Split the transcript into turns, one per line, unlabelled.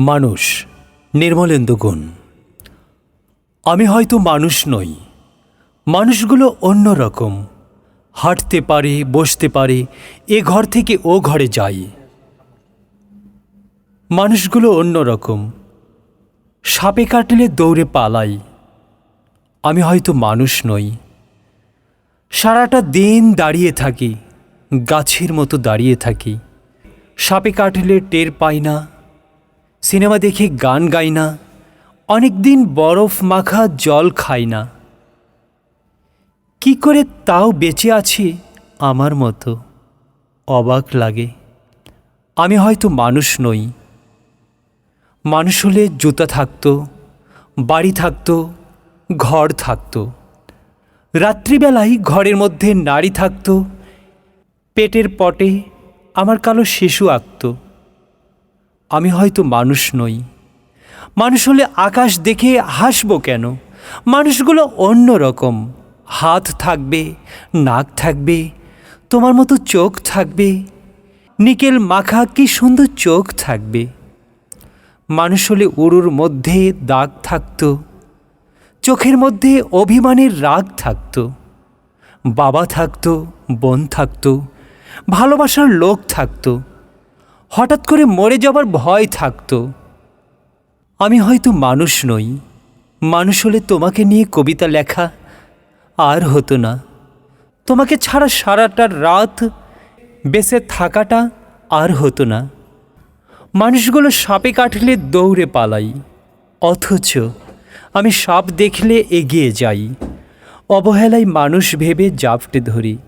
মানুষ, নির্মলেন্দু গুণ। আমি হয়তো মানুষ নই, মানুষগুলো অন্য রকম। হাঁটতে পারে, বসতে পারে, এ ঘর থেকে ও ঘরে যাই। মানুষগুলো অন্য রকম। সাপে কাটলে দৌড়ে পালাই। আমি হয়তো মানুষ নই। সারাটা দিন দাঁড়িয়ে থাকি, গাছের মতো দাঁড়িয়ে থাকি। সাপে কাটলে টের পাই না সিনেমা দেখে গান গাই না অনেক দিন বরফ মাখা জল খাই না। কি করে তাও বেঁচে আছি আমার মতো? অবাক লাগে। আমি হয়তো মানুষ নই। মানুষ হলে জুতা থাকতো, বাড়ি থাকতো, ঘর থাকতো। রাত্রিবেলায় ঘরের মধ্যে নারী থাকতো, পেটের পটে আমার কালো শিশু আঁকত। আমি হয়তো মানুষ নই। মানুষ হলে আকাশ দেখে হাসবো কেন? মানুষগুলো অন্য রকম। হাত থাকবে, নাক থাকবে, তোমার মতো চোখ থাকবে। নিকেল মাখা কি সুন্দর চোখ থাকবে। মানুষ হলে উরুর মধ্যে দাগ থাকতো। চোখের মধ্যে অভিমানের রাগ থাকতো। বাবা থাকতো, বোন থাকতো, ভালোবাসার লোক থাকতো। হঠাৎ করে মরে যাবার ভয় থাকতো। আমি হয়তো মানুষ নই। মানুষ হলে তোমাকে নিয়ে কবিতা লেখা আর হতো না। তোমাকে ছাড়া সারাটা রাত বেঁচে থাকাটা আর হতো না। মানুষগুলো সাপে কাটলে দৌড়ে পালাই। অথচ আমি সাপ দেখলে এগিয়ে যাই। অবহেলায় মানুষ ভেবে জাপটে ধরি।